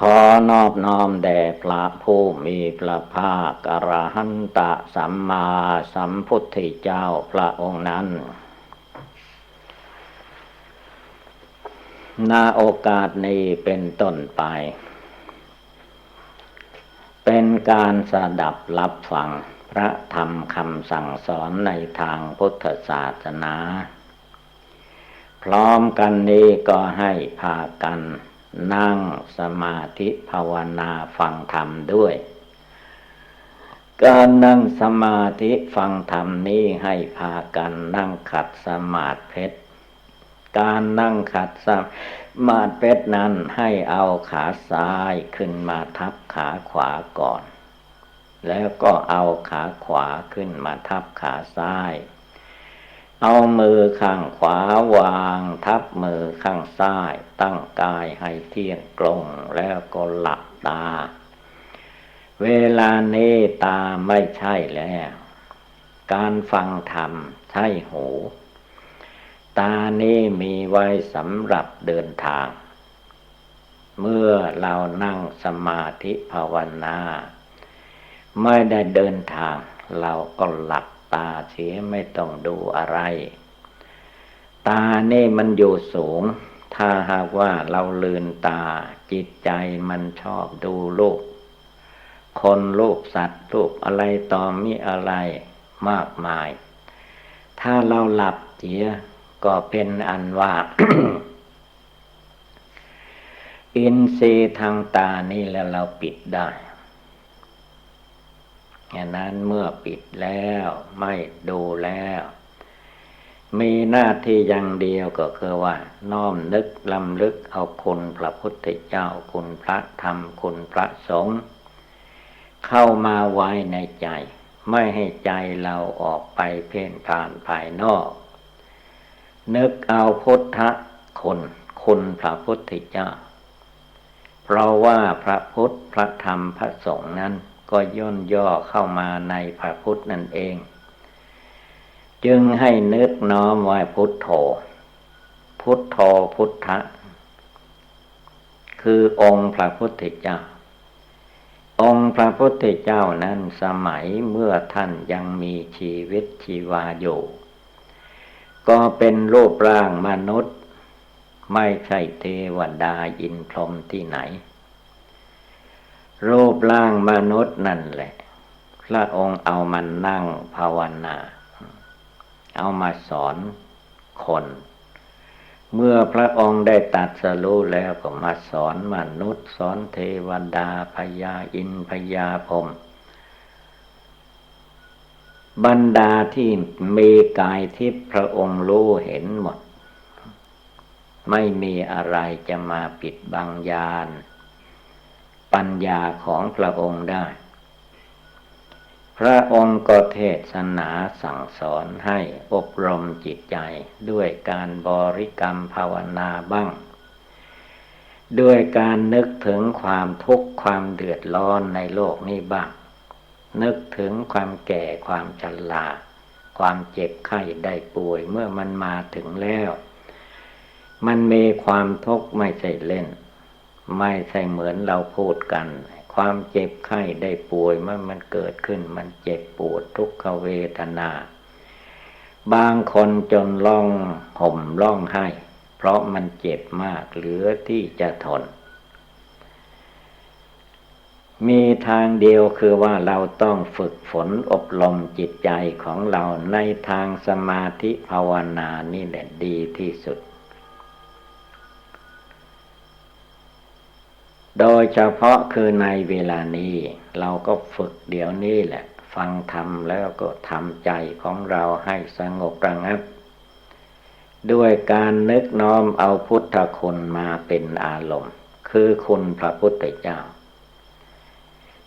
ขอนอบน้อมแด่พระผู้มีพระภาคอรหันตะสัมมาสัมพุทธเจ้าพระองค์นั้นนาโอกาสนี้เป็นต้นไป เป็นการสดับรับฟังพระธรรมคำสั่งสอนในทางพุทธศาสนา พร้อมกันนี้ก็ให้พากัน นั่งสมาธิภาวนาฟังธรรมด้วย การนั่งสมาธิฟังธรรมนี้ให้พากันนั่งขัดสมาธิการนั่งขัดสมาธินั้นให้เอาขาซ้ายขึ้นมาทับขาขวาก่อน แล้วก็เอาขาขวาขึ้นมาทับขาซ้าย เอามือข้างขวาวางทับมือข้างซ้าย ตั้งกายให้เที่ยงตรงแล้วก็หลับตา เวลานี้ตาไม่ใช่แล้ว การฟังธรรมใช่หู ตานี้มีไว้สำหรับเดินทาง เมื่อเรานั่งสมาธิภาวนา ไม่ได้เดินทางเราก็หลับ ตาเสียไม่ต้องดูอะไร ตาเนี่มันอยู่สูง ถ้าหากว่าเราลืนตา จิตใจมันชอบดูโลก คนโลกสัตว์โลกอะไรต่อมีอะไรมากมาย ถ้าเราหลับเสียก็เป็นอันว่า อินทรีย์ทางตานี่แล้วเราปิดได้ อย่างนั้นเมื่อปิดแล้วไม่ดูแล้ว มีหน้าที่อย่างเดียวก็คือว่า น้อมนึกลำลึกเอาคุณพระพุทธเจ้าคุณพระธรรมคุณพระสงฆ์เข้ามาไว้ในใจ ไม่ให้ใจเราออกไปเพ่นผ่านภายนอก นึกเอาพุทธคุณคุณพระพุทธเจ้า เพราะว่าพระพุทธพระธรรมพระสงฆ์นั้น ก็ย่นย่อเข้ามาในพระพุทธนั่นเอง จึงให้นึกน้อมไว้พุทโธ พุทโธพุทธะ คือองค์พระพุทธเจ้า องค์พระพุทธเจ้านั้นสมัยเมื่อท่านยังมีชีวิตชีวาอยู่ ก็เป็นรูปร่างมนุษย์ ไม่ใช่เทวดาอินพรหมที่ไหน รูปร่างมนุษย์นั่นแหละ พระองค์เอามันนั่งภาวนา เอามาสอนคน เมื่อพระองค์ได้ตัดสรู้แล้วก็มาสอนมนุษย์ สอนเทวดาพญาอินพญาพรมบรรดาที่มีกายทิพย์พระองค์รู้เห็นหมด ไม่มีอะไรจะมาปิดบังยาน ปัญญาของพระองค์ได้ พระองค์ก็เทศนาสั่งสอนให้อบรมจิตใจด้วยการบริกรรมภาวนาบ้าง ด้วยการนึกถึงความทุกข์ความเดือดร้อนในโลกนี้บ้าง นึกถึงความแก่ความชราความเจ็บไข้ได้ป่วยเมื่อมันมาถึงแล้ว มันมีความทุกข์ไม่ใช่เล่น ไม่ใช่เหมือนเราพูดกัน ความเจ็บไข้ได้ป่วยมื่อมันเกิดขึ้น มันเจ็บปวดทุกขเวทนา บางคนจนร้องห่มร้องไห้ เพราะมันเจ็บมากเหลือที่จะทน มีทางเดียวคือว่าเราต้องฝึกฝนอบรมจิตใจของเราในทางสมาธิภาวนานี่แหละดีที่สุด โดยเฉพาะคือในเวลานี้ เราก็ฝึกเดี๋ยวนี้แหละ ฟังธรรมแล้วก็ทำใจของเราให้สงบระงับ ด้วยการนึกน้อมเอาพุทธคุณมาเป็นอารมณ์ คือคุณพระพุทธเจ้า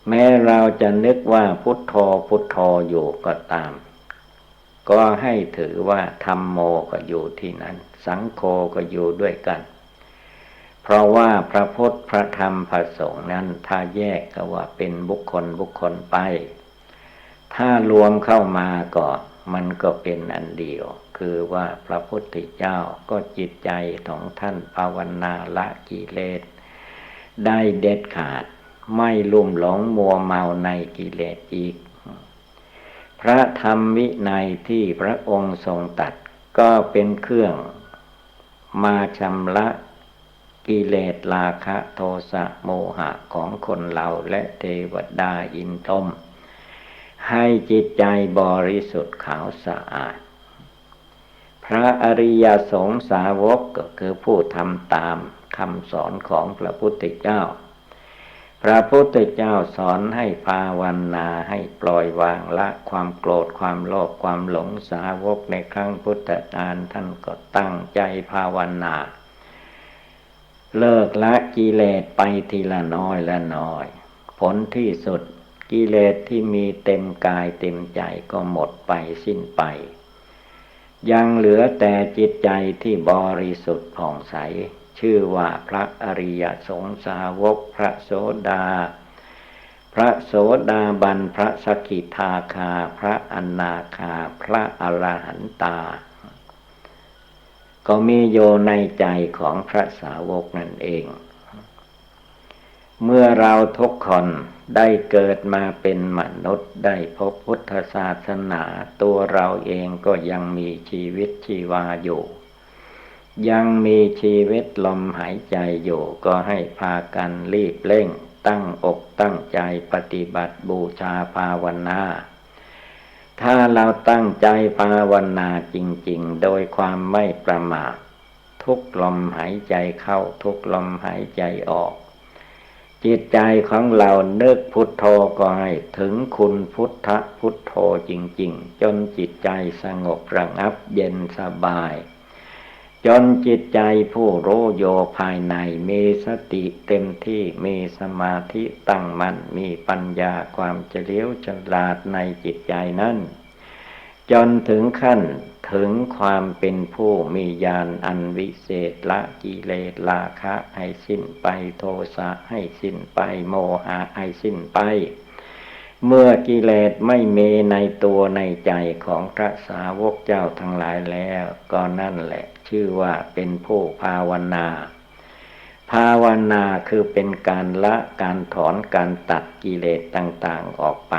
แม้เราจะนึกว่าพุทโธพุทโธอยู่ก็ตาม ก็ให้ถือว่าธรรมโมก็อยู่ที่นั้น สังโฆก็อยู่ด้วยกัน เพราะว่าพระพุทธพระธรรมพระสงฆ์นั้นถ้าแยกก็ว่าเป็นบุคคลบุคคลไป ถ้ารวมเข้ามาก็มันก็เป็นอันเดียว คือว่าพระพุทธเจ้าก็จิตใจของท่านภาวนาละกิเลสได้เด็ดขาดไม่ลุ่มหลงมัวเมาในกิเลสอีก พระธรรมวินัยที่พระองค์ทรงตัดก็เป็นเครื่องมาชำระ กิเลสราคะโทสะโมหะของคนเราและเทวดาอินทมให้จิตใจบริสุทธิ์ขาวสะอาด พระอริยสงสาวกก็คือผู้ทำตามคำสอนของพระพุทธเจ้า พระพุทธเจ้าสอนให้ภาวนาให้ปล่อยวางละความโกรธความโลภความหลงสาวกในครั้งพุทธกาลท่านก็ตั้งใจภาวนา เลิกละกิเลสไปทีละน้อยละน้อย ผลที่สุดกิเลสที่มีเต็มกายเต็มใจก็หมดไปสิ้นไป ยังเหลือแต่จิตใจที่บริสุทธิ์ผ่องใส ชื่อว่าพระอริยสงสาวกพระโสดา พระโสดาบันพระสกิทาคา พระอนาคา พระอรหันตา ก็มีโยในใจของพระสาวกนั่นเอง เมื่อเราทุกคนได้เกิดมาเป็นมนุษย์ได้พบพุทธศาสนา ตัวเราเองก็ยังมีชีวิตชีวาอยู่ ยังมีชีวิตลมหายใจอยู่ ก็ให้พากันรีบเร่ง ตั้งอกตั้งใจปฏิบัติบูชาภาวนา ถ้าเราตั้งใจภาวนาจริง ๆ โดยความไม่ประมาททุกลมหายใจเข้าทุกลมหายใจออก จิตใจของเราเนึกพุทโธก็ให้ถึงคุณพุทธพุทโธจริง ๆ จนจิตใจสงบระงับเย็นสบาย จนจิตใจผู้รู้โยภายในมีสติเต็มที่มีสมาธิตั้งมัน่นมีปัญญาความเฉลียวฉลาดในจิตใจนั้น จนถึงขั้นถึงความเป็นผู้มีญาณอันวิเศษละกิเลสราคะให้สิ้นไปโทสะให้สิ้นไปโมหะให้สิ้นไป เมื่อกิเลสไม่มีในตัวในใจของพระสาวกเจ้าทั้งหลายแล้ว ก็นั่นแหละ ชื่อว่าเป็นผู้ภาวนา ภาวนาคือเป็นการละการถอนการตัดกิเลสต่างๆออกไป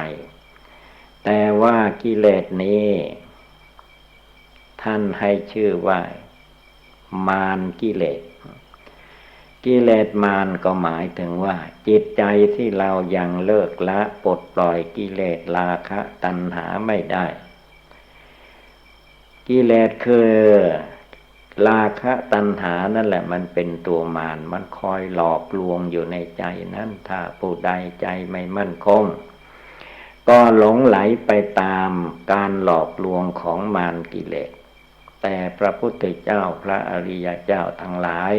แต่ว่ากิเลสนี้ ท่านให้ชื่อว่า มารกิเลสกิเลสมารก็หมายถึงว่า จิตใจที่เรายังเลิกละปลดปล่อยกิเลสราคะตัณหาไม่ได้ กิเลสคือ ราคะตัณหานั่นแหละมันเป็นตัวมารมันคอยหลอกลวงอยู่ในใจนั้นถ้าผู้ใดใจไม่มั่นคง ก็หลงไหลไปตามการหลอกลวงของมารกิเลสแต่พระพุทธเจ้าพระอริยเจ้าทั้งหลาย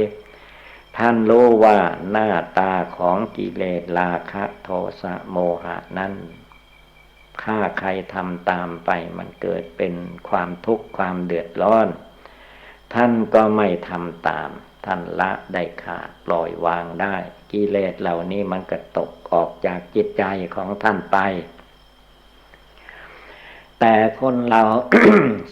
ท่านรู้ว่าหน้าตาของกิเลสราคะโทสะโมหะนั้นถ้าใครทำตามไปมันเกิดเป็นความทุกข์ความเดือดร้อน ท่านก็ไม่ทำตาม ท่านละได้ขาดปล่อยวางได้ กิเลสเหล่านี้มันก็ตกออกจากจิตใจของท่านไป แต่คนเรา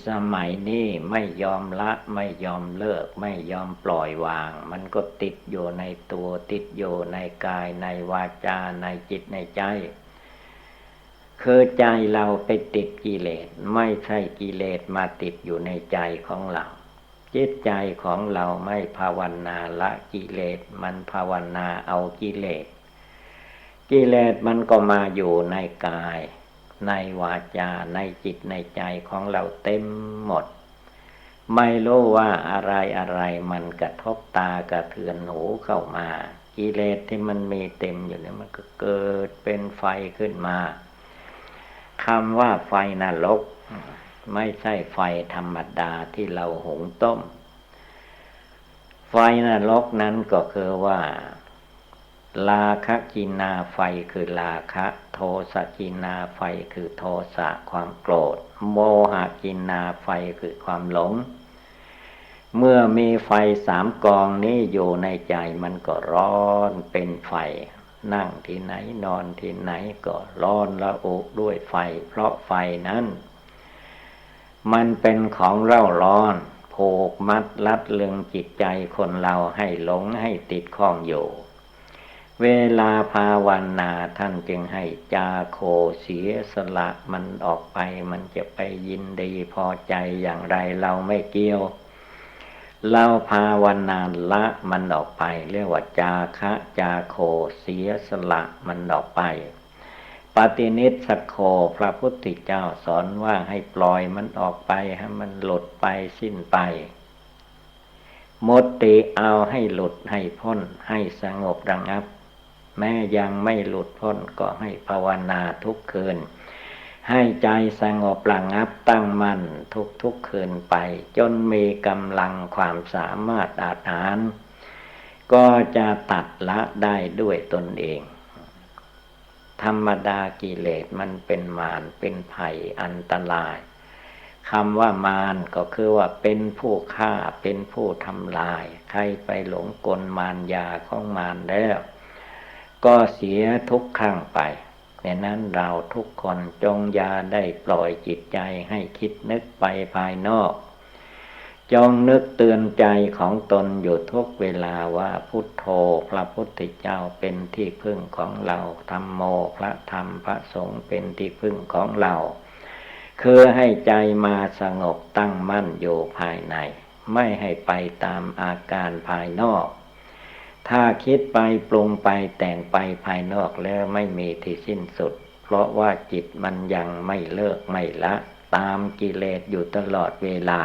สมัยนี้ไม่ยอมละไม่ยอมเลิก ไม่ยอมปล่อยวาง มันก็ติดอยู่ในตัวติดอยู่ในกายในวาจาในจิตในใจคือใจเราไปติดกิเลส ไม่ใช่กิเลสมาติดอยู่ในใจของเรา จิตใจของเราไม่ภาวนาละกิเลส มันภาวนาเอากิเลส กิเลสมันก็มาอยู่ในกาย ในวาจาในจิตในใจของเราเต็มหมด ไม่รู้ว่าอะไรอะไรมันกระทบตากระเทือนหูเข้ามา กิเลสที่มันมีเต็มอยู่เนี่ยมันก็เกิดเป็นไฟขึ้นมาคำว่าไฟนรก ไม่ใช่ไฟธรรมดาที่เราหุงต้ม ไฟนรกนั้นก็คือว่า ลาคกินนาไฟคือลาคะ โทสะกินนาไฟคือโทสะความโกรธ โมหะกินนาไฟคือความหลง เมื่อมีไฟสามกองนี้อยู่ในใจมันก็ร้อนเป็นไฟนั่งที่ไหนนอนที่ไหนก็ร้อนละอุด้วยไฟ เพราะไฟนั้น มันเป็นของเร่าร้อนผูกมัดลัดเลึงจิตใจคนเราให้หลงให้ติดข้องอยู่ เวลาภาวนาท่านจึงให้จาโคเสียสละมันออกไปมันจะไปยินดีพอใจอย่างไรเราไม่เกี่ยว เราภาวนาละมันออกไป เรียกว่าจาคะจาโคเสียสละมันออกไป ปฏินิสโคพระพุทธเจ้าสอนว่าให้ปล่อยมันออกไปให้มันหลุดไปสิ้นไปมดติเอาให้หลุดให้พ้นให้สงบระงับ แม้ยังไม่หลุดพ้นก็ให้ภาวนาทุกคืน ให้ใจสงบระงับตั้งมั่นทุกทุกคืนไป จนมีกำลังความสามารถอาถาน ก็จะตัดละได้ด้วยตนเอง ธรรมดากิเลสมันเป็นมารเป็นภัยอันตรายคำว่ามารก็คือว่าเป็นผู้ฆ่าเป็นผู้ทำลาย ใครไปหลงกลมารยาของมารแล้ว ก็เสียทุกครั้งไปดังนั้นเราทุกคนจงยาได้ปล่อยจิตใจให้คิดนึกไปภายนอก จงนึกเตือนใจของตนอยู่ทุกเวลาว่าพุทโธพระพุทธเจ้าเป็นที่พึ่งของเราธรรมโมพระธรรมพระสงฆ์เป็นที่พึ่งของเรา คือให้ใจมาสงบตั้งมั่นอยู่ภายใน ไม่ให้ไปตามอาการภายนอก ถ้าคิดไปปรุงไปแต่งไปภายนอกแล้วไม่มีที่สิ้นสุด เพราะว่าจิตมันยังไม่เลิกไม่ละ ตามกิเลสอยู่ตลอดเวลา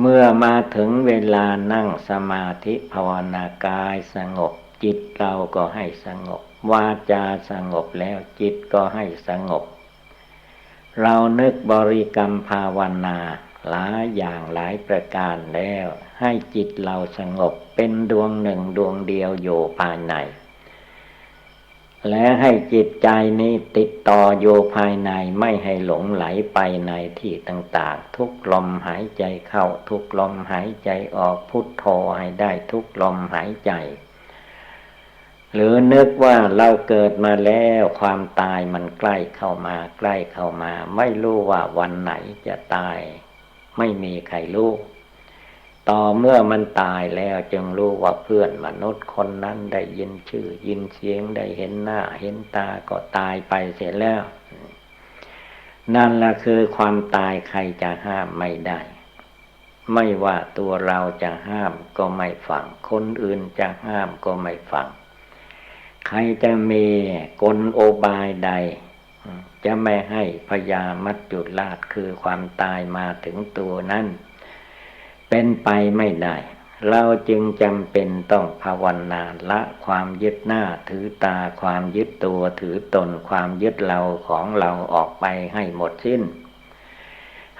เมื่อมาถึงเวลานั่งสมาธิภาวนากายสงบ จิตเราก็ให้สงบ วาจาสงบแล้วจิตก็ให้สงบ เรานึกบริกรรมภาวนาหลายอย่างหลายประการแล้ว ให้จิตเราสงบเป็นดวงหนึ่งดวงเดียวอยู่ภายใน และให้จิตใจนี้ติดต่ออยู่ภายในไม่ให้หลงไหลไปในที่ต่างๆ ทุกลมหายใจเข้า ทุกลมหายใจออกพุทโธให้ได้ทุกลมหายใจ หรือนึกว่าเราเกิดมาแล้วความตายมันใกล้เข้ามาใกล้เข้ามา ไม่รู้ว่าวันไหนจะตาย ไม่มีใครรู้ ต่อเมื่อมันตายแล้วจึงรู้ว่าเพื่อนมนุษย์คนนั้นได้ยินชื่อ ยินเสียงได้เห็นหน้า เห็นตาก็ตายไปเสียแล้ว นั่นแหละคือความตายใครจะห้ามไม่ได้ ไม่ว่าตัวเราจะห้ามก็ไม่ฟัง คนอื่นจะห้ามก็ไม่ฟัง ใครจะมีกลโอบายใด จะไม่ให้พยามัจจุราชคือความตายมาถึงตัวนั้น เป็นไปไม่ได้ เราจึงจำเป็นต้องภาวนาละความยึดหน้าถือตาความยึดตัวถือตนความยึดเราของเราออกไปให้หมดสิ้น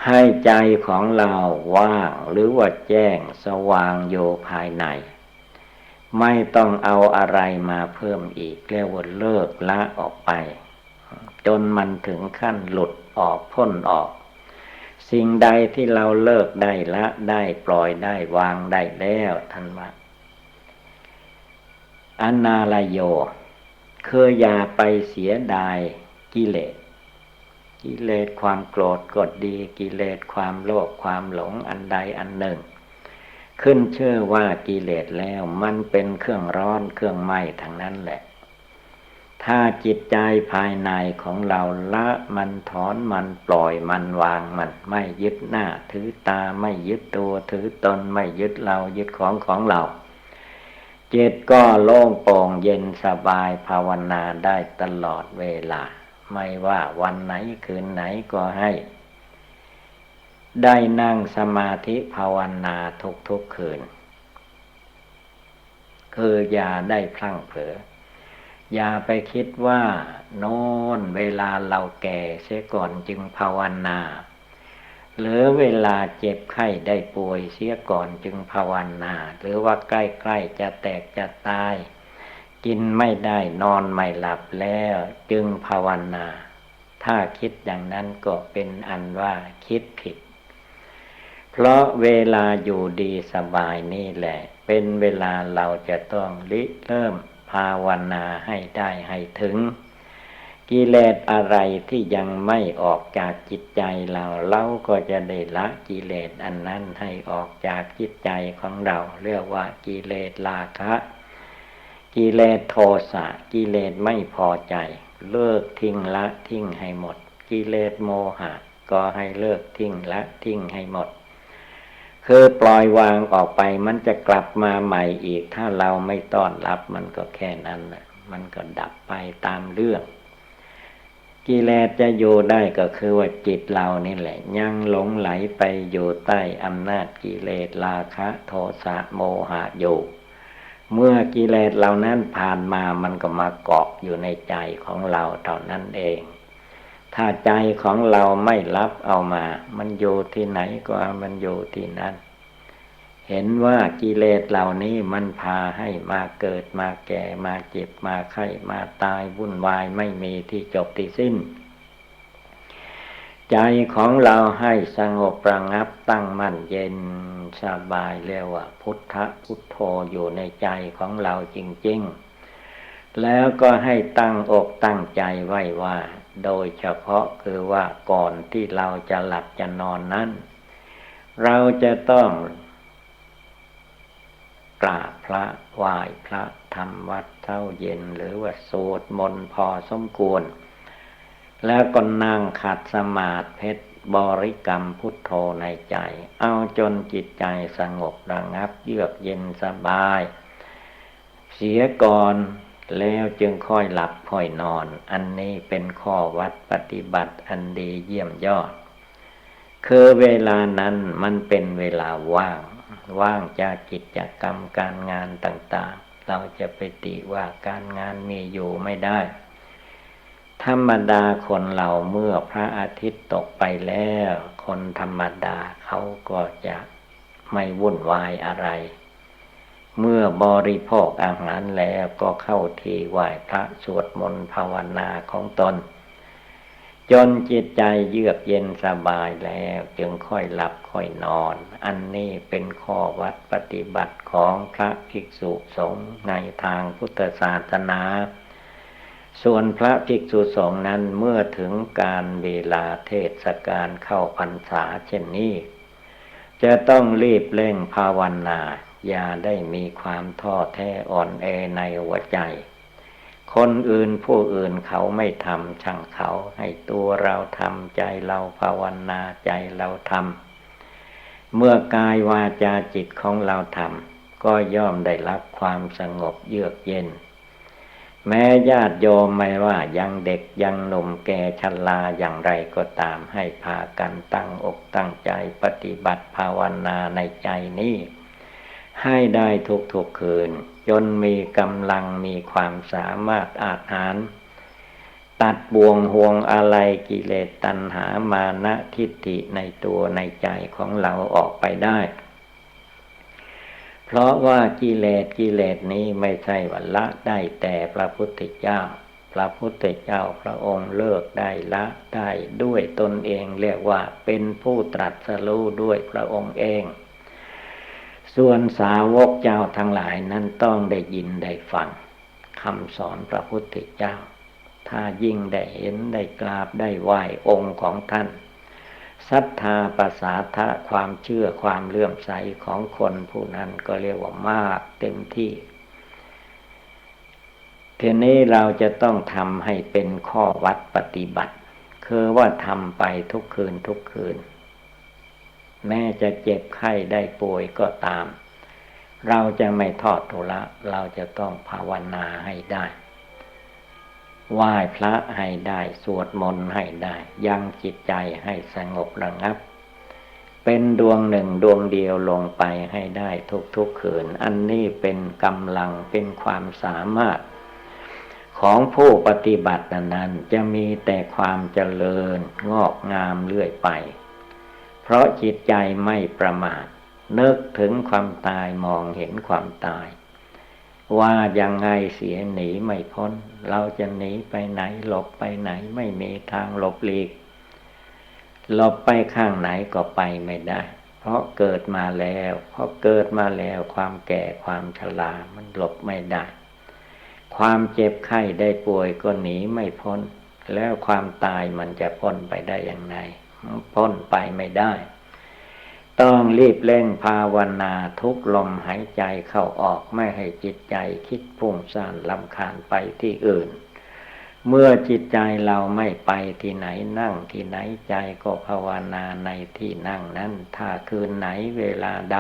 ให้ใจของเราว่างหรือว่าแจ้งสว่างโยภายใน ไม่ต้องเอาอะไรมาเพิ่มอีกเรียกว่าเลิกละออกไป จนมันถึงขั้นหลุดออกพ้นออก สิ่งใดที่เราเลิกได้ละได้ปล่อยได้วางได้แล้วท่านว่าอนาลโยคืออย่าไปเสียดายกิเลส กิเลสความโกรธกดดี กิเลสความโลภความหลงอันใดอันหนึ่ง ขึ้นเชื่อว่ากิเลสแล้วมันเป็นเครื่องร้อนเครื่องไหม้ทั้งนั้นแหละ ถ้าจิตใจภายในของเราละมันถอนมันปล่อยมันวางมันไม่ยึดหน้า ถือตาไม่ยึดตัวถือตนไม่ยึดเรายึดของของเรา เจตก็โล่งโปร่งเย็นสบายภาวนาได้ตลอดเวลา ไม่ว่าวันไหนคืนไหนก็ให้ ได้นั่งสมาธิภาวนาทุกๆคืน คืออย่าได้พลั้งเผลอ อย่าไปคิดว่า โน้นเวลาเราแก่เสียก่อนจึงภาวนา หรือเวลาเจ็บไข้ได้ป่วยเสียก่อนจึงภาวนา หรือว่าใกล้ๆจะแตกจะตาย กินไม่ได้นอนไม่หลับแล้วจึงภาวนา ถ้าคิดอย่างนั้นก็เป็นอันว่าคิดผิด เพราะเวลาอยู่ดีสบายนี่แหละ เป็นเวลาเราจะต้องริเริ่ม ภาวนาให้ได้ให้ถึง กิเลสอะไรที่ยังไม่ออกจากจิตใจเรา เราก็จะได้ละกิเลสอันนั้นให้ออกจากจิตใจของเรา เรียกว่ากิเลสราคะ กิเลสโทสะกิเลสไม่พอใจ เลิกทิ้งละทิ้งให้หมด กิเลสโมหะ ก็ให้เลิกทิ้งละทิ้งให้หมด คือปล่อยวางออกไป มันจะกลับมาใหม่อีก ถ้าเราไม่ต้อนรับมันก็แค่นั้นมันก็ดับไปตามเรื่อง กิเลสจะอยู่ได้ก็คือว่าจิตเรานี่แหละ ยังหลงไหลไปอยู่ใต้อำนาจกิเลสราคะ โทสะโมหะอยู่เมื่อกิเลสเหล่านั้นผ่านมามันก็มาเกาะอยู่ในใจของเราเท่านั้นเอง ถ้าใจของเราไม่รับเอามา มันอยู่ที่ไหนก็มันอยู่ที่นั้นเห็นว่ากิเลสเหล่านี้มันพาให้มาเกิดมาแก่มาเจ็บมาไข้มาตายวุ่นวายไม่มีที่จบที่สิ้น ใจของเราให้สงบประงับตั้งมั่นเย็นสบายเรียกว่า พุทธพุทโธอยู่ในใจของเราจริง ๆแล้วก็ให้ตั้งอกตั้งใจไว้ว่า โดยเฉพาะคือว่าก่อนที่เราจะหลับจะนอนนั้น เราจะต้องกราบพระไหว้พระทำวัดเช้าเย็นหรือว่าสวดมนต์พอสมควร แล้วก็นั่งขัดสมาธิเพชรบริกรรมพุทโธในใจ เอาจนจิตใจสงบระงับเยือกเย็นสบาย เสียก่อน แล้วจึงค่อยหลับค่อยนอน อันนี้เป็นข้อวัดปฏิบัติอันดีเยี่ยมยอด คือเวลานั้นมันเป็นเวลาว่าง ว่างจากกิจกรรมการงานต่าง ๆ เราจะไปติว่าการงานมีอยู่ไม่ได้ ธรรมดาคนเราเมื่อพระอาทิตย์ตกไปแล้ว คนธรรมดาเขาก็จะไม่วุ่นวายอะไร เมื่อบริโภคอาหารแล้วก็เข้าทีไหว้พระสวดมนต์ภาวนาของตน จนจิตใจเยือกเย็นสบายแล้วจึงค่อยหลับค่อยนอน อันนี้เป็นข้อวัดปฏิบัติของพระภิกษุสงฆ์ในทางพุทธศาสนาส่วนพระภิกษุสงฆ์นั้นเมื่อถึงการเวลาเทศกาลเข้าพรรษาเช่นนี้ จะต้องรีบเร่งภาวนา อย่าได้มีความท้อแท้อ่อนแอในหัวใจ คนอื่นผู้อื่นเขาไม่ทำช่างเขาให้ตัวเราทำใจเราภาวนาใจเราทำเมื่อกายวาจาจิตของเราทำก็ย่อมได้รับความสงบเยือกเย็น แม้ญาติโยมไม่ว่ายังเด็กยังหนุ่มแก่ชราอย่างไรก็ตามให้พากันตั้งอกตั้งใจปฏิบัติภาวนาในใจนี้ ให้ได้ทุกๆคืน จนมีกำลังมีความสามารถอาจหาร ตัดบ่วงห่วงอะไรกิเลสตัณหามานะทิฏฐิในตัวในใจของเราออกไปได้ เพราะว่ากิเลสกิเลสนี้ไม่ใช่ว่าละได้แต่พระพุทธเจ้า พระพุทธเจ้าพระองค์เลิกได้ละได้ด้วยตนเองเรียกว่าเป็นผู้ตรัสรู้ด้วยพระองค์เอง ส่วนสาวกเจ้าทั้งหลายนั้นต้องได้ยินได้ฟังคำสอนพระพุทธเจ้า ถ้ายิ่งได้เห็นได้กราบได้ไหว้องค์ของท่านศรัทธาภาษาทะความเชื่อความเลื่อมใสของคนผู้นั้นก็เรียกว่ามากเต็มที่ทีนี้เราจะต้องทำให้เป็นข้อวัดปฏิบัติ คือว่าทำไปทุกคืนทุกคืน แม้จะเจ็บไข้ได้ป่วยก็ตาม เราจะไม่ทอดทุละเราจะต้องภาวนาให้ได้ไหว้พระให้ได้ สวดมนต์ให้ได้ ยังจิตใจให้สงบระงับ เป็นดวงหนึ่งดวงเดียวลงไปให้ได้ทุกๆคืน อันนี้เป็นกำลังเป็นความสามารถ ของผู้ปฏิบัตินั้นจะมีแต่ความเจริญงอกงามเรื่อยไป เพราะจิตใจไม่ประมาทนึกถึงความตายมองเห็นความตาย ว่ายังไงเสียหนีไม่พ้น เราจะหนีไปไหนหลบไปไหนไม่มีทางหลบหลีกหลบไปข้างไหนก็ไปไม่ได้ เพราะเกิดมาแล้วเพราะเกิดมาแล้วความแก่ความชรามันหลบไม่ได้ ความเจ็บไข้ได้ป่วยก็หนีไม่พ้น แล้วความตายมันจะพ้นไปได้อย่างไร พ้นไปไม่ได้ ต้องรีบเร่งภาวนาทุกลมหายใจเข้าออกไม่ให้จิตใจคิดพุ่งซ่านลำคาญไปที่อื่น เมื่อจิตใจเราไม่ไปที่ไหนนั่งที่ไหนใจก็ภาวนาในที่นั่งนั้น ถ้าคืนไหนเวลาใด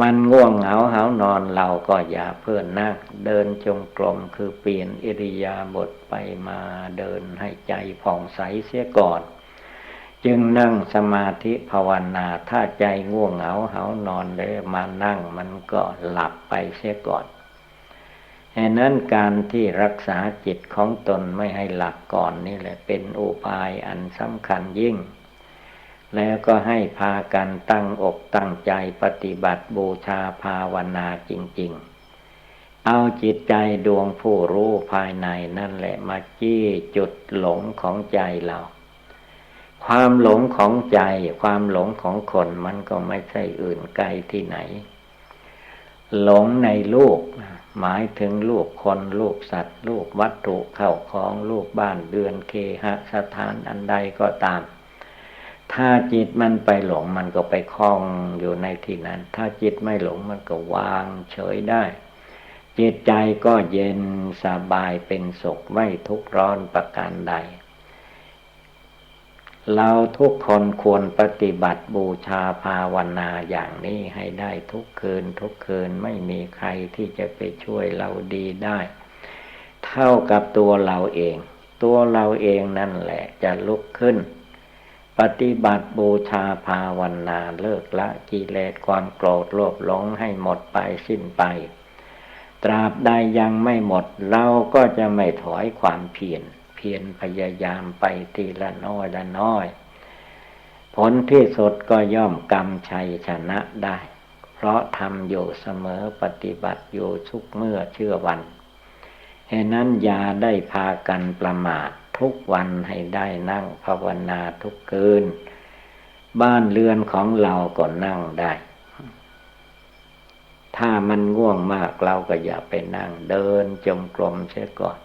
มันง่วงเหงาเหานอนเราก็อย่าเพื่อนนั่งเดินจงกรมคือเปลี่ยนอิริยาบถไปมาเดินให้ใจผ่องใสเสียก่อน จึงนั่งสมาธิภาวนา ถ้าใจง่วงเหงาเหานอนเลยมานั่งมันก็หลับไปเสียก่อนแห่นั้นการที่รักษาจิตของตนไม่ให้หลับก่อนนี่แหละเป็นอุบายอันสำคัญยิ่ง แล้วก็ให้พากันตั้งอกตั้งใจปฏิบัติบูชาภาวนาจริง ๆ เอาจิตใจดวงผู้รู้ภายในนั่นแหละมาจี้จุดหลงของใจเรา ความหลงของใจ ความหลงของคนมันก็ไม่ใช่อื่นไกลที่ไหน หลงในลูก หมายถึงลูกคนลูกสัตว์ ลูกวัตถุเข้าของลูกบ้านเดือนเคหสถานอันใดก็ตาม ถ้าจิตมันไปหลงมันก็ไปคล้องอยู่ในที่นั้น ถ้าจิตไม่หลงมันก็วางเฉยได้จิตใจก็เย็นสบายเป็นสุขไม่ทุกข์ร้อนประการใด เราทุกคนควรปฏิบัติบูชาภาวนาอย่างนี้ให้ได้ทุกคืนทุกคืนไม่มีใครที่จะไปช่วยเราดีได้ เท่ากับตัวเราเอง ตัวเราเองนั่นแหละจะลุกขึ้น ปฏิบัติบูชาภาวนาเลิกละกิเลสความโกรธโลภหลงให้หมดไปสิ้นไป ตราบใดยังไม่หมดเราก็จะไม่ถอยความเพียร พียรพยายามไปทีละน้อยละน้อย ผลที่สุดก็ย่อมกรรมชัยชนะได้ เพราะทำอยู่เสมอปฏิบัติอยู่ทุกเมื่อเชื่อวันเหตุนั้นยาได้พากันประมาททุกวันให้ได้นั่งภาวนาทุกคืน บ้านเรือนของเราก็นั่งได้ ถ้ามันง่วงมากเราก็อย่าไปนั่งเดินจมกลมเสียก่อน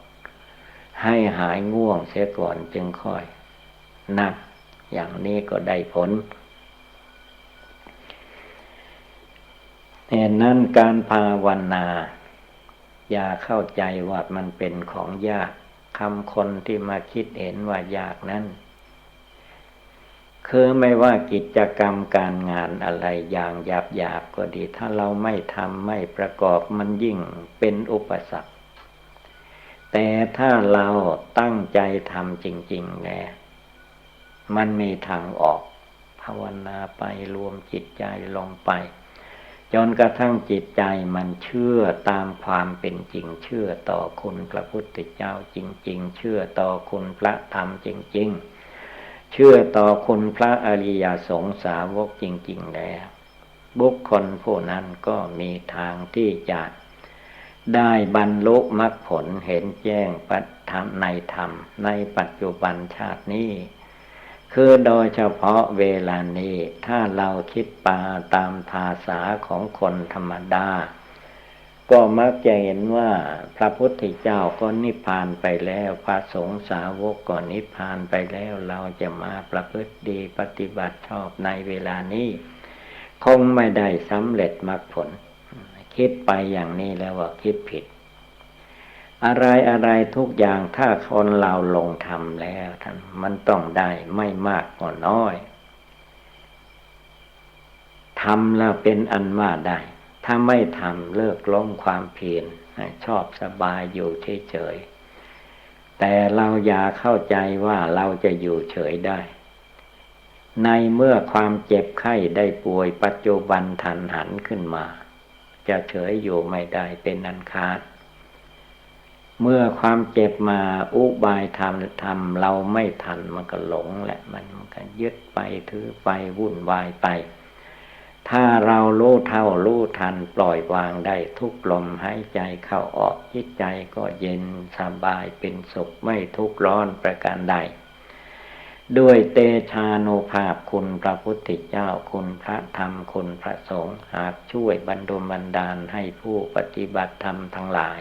ให้หายง่วงเสียก่อนจึงค่อย นับอย่างนี้ก็ได้ผลแต่นั้นการภาวนา อย่าเข้าใจว่ามันเป็นของยากคำคนที่มาคิดเห็นว่ายากนั้นคือไม่ว่ากิจกรรมการงานอะไรอย่างหยาบหยาบก็ดี ถ้าเราไม่ทำไม่ประกอบมันยิ่งเป็นอุปสรรค แต่ถ้าเราตั้งใจทำจริงๆแน่มันมีทางออก ภาวนาไปรวมจิตใจลงไป จนกระทั่งจิตใจมันเชื่อตามความเป็นจริง เชื่อต่อคุณพระพุทธเจ้าจริง ๆ เชื่อต่อคุณพระธรรมจริง ๆ เชื่อต่อคุณพระอริยสงสาวกจริง ๆ แล้ว บุคคลผู้นั้นก็มีทางที่จะ ได้บรรลุมรรคผลเห็นแจ้งปัจธรรมในธรรม ในปัจจุบันชาตินี้ คือโดยเฉพาะเวลานี้ ถ้าเราคิดปาตามภาษาของคนธรรมดา ก็มักจะเห็นว่าพระพุทธเจ้าก็นิพพานไปแล้ว พระสงฆ์สาวกก็นิพพานไปแล้ว เราจะมาประพฤติดีปฏิบัติชอบในเวลานี้ คงไม่ได้สำเร็จมรรคผล คิดไปอย่างนี้แล้วว่าคิดผิด อะไรอะไรทุกอย่างถ้าคนเราลงทำแล้วท่านมันต้องได้ไม่มากก็น้อยทำแล้วเป็นอันว่าได้ ถ้าไม่ทำเลิกล้มความเพียรชอบสบายอยู่เฉยๆแต่เราอย่าเข้าใจว่าเราจะอยู่เฉยได้ ในเมื่อความเจ็บไข้ได้ป่วยปัจจุบันทันหันขึ้นมา จะเฉยอยู่ไม่ได้เป็นอันขาด เมื่อความเจ็บมาอุบายทำทำเราไม่ทันมันก็หลงแหละมันมันก็ยึดไปถือไปวุ่นวายไป ถ้าเรารู้เท่ารู้ทันปล่อยวางได้ทุกลมหายใจเข้าออกจิตใจก็เย็นสบายเป็นสุขไม่ทุกร้อนประการใด ด้วยเตชาโนภาพคุณพระพุทธเจ้าคุณพระธรรมคุณพระสงฆ์หากช่วยบรรดลบันดาลให้ผู้ปฏิบัติธรรมทั้งหลาย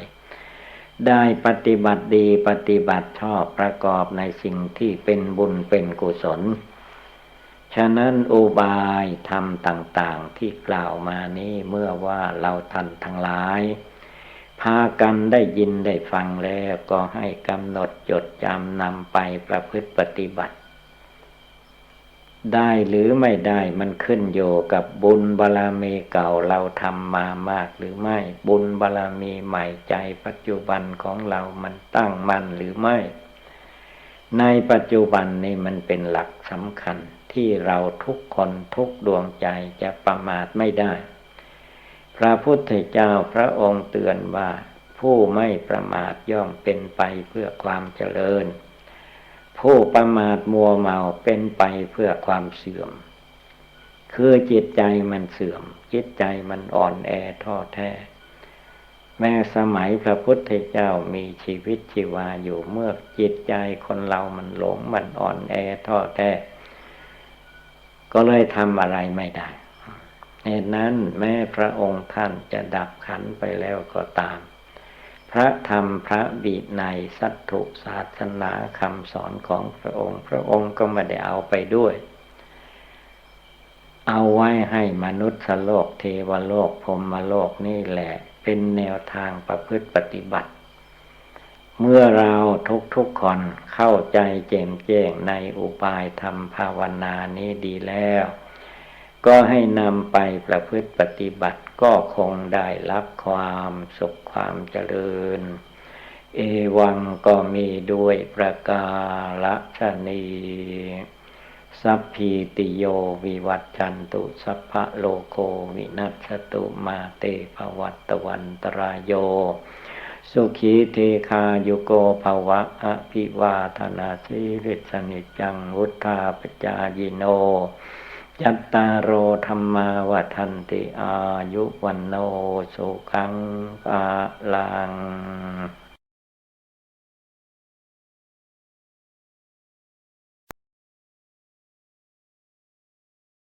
ได้ปฏิบัติดีปฏิบัติชอบประกอบในสิ่งที่เป็นบุญเป็นกุศล ฉะนั้นอุบายธรรมต่างๆที่กล่าวมานี้เมื่อว่าเราทันทั้งหลายพากันได้ยินได้ฟังแล้วก็ให้กำหนดจดจำนำไปประพฤติปฏิบัติ ได้หรือไม่ได้มันขึ้นโยกับบุญบารรมีเก่าเราทำมามากหรือไม่ บุญบารรมีใหม่ใจปัจจุบันของเรามันตั้งมั่นหรือไม่ ในปัจจุบันนี่มันเป็นหลักสำคัญที่เราทุกคนทุกดวงใจจะประมาทไม่ได้ พระพุทธเจ้าพระองค์เตือนว่า ผู้ไม่ประมาทย่อมเป็นไปเพื่อความเจริญ ผู้ประมาทมัวเมาเป็นไปเพื่อความเสื่อม คือจิตใจมันเสื่อม จิตใจมันอ่อนแอท้อแท้ แม้สมัยพระพุทธเจ้ามีชีวิตชีวาอยู่เมื่อจิตใจคนเรามันหลงมันอ่อนแอท้อแท้ ก็เลยทำอะไรไม่ได้เหตุนั้นแม้พระองค์ท่านจะดับขันไปแล้วก็ตาม พระธรรมพระบีในสัตถุศาสนาคำสอนของพระองค์ พระองค์ก็ไม่ได้เอาไปด้วย เอาไว้ให้มนุษย์โลกเทวโลกพรมโลกนี่แหละ เป็นแนวทางประพฤติปฏิบัติ เมื่อเราทุกทุกคนเข้าใจแจ่มแจ้งในอุบายธรรมภาวนานี้ดีแล้ว ก็ให้นำไปประพฤติปฏิบัติก็คงได้รับความสุขความเจริญ เอวังก็มีด้วยประกาศนีสัพพีติโยวิวัตจันตุ สัพพะโลโกวินัสตุมาเตภวัตวันตรายโย สุขีเทคาโยโกภวะอภิวาธนาสิริสนิจังวุธาปจายิโน ยัตตาโรธรรมาวัทันติอายุวันโนสุขังอาลัง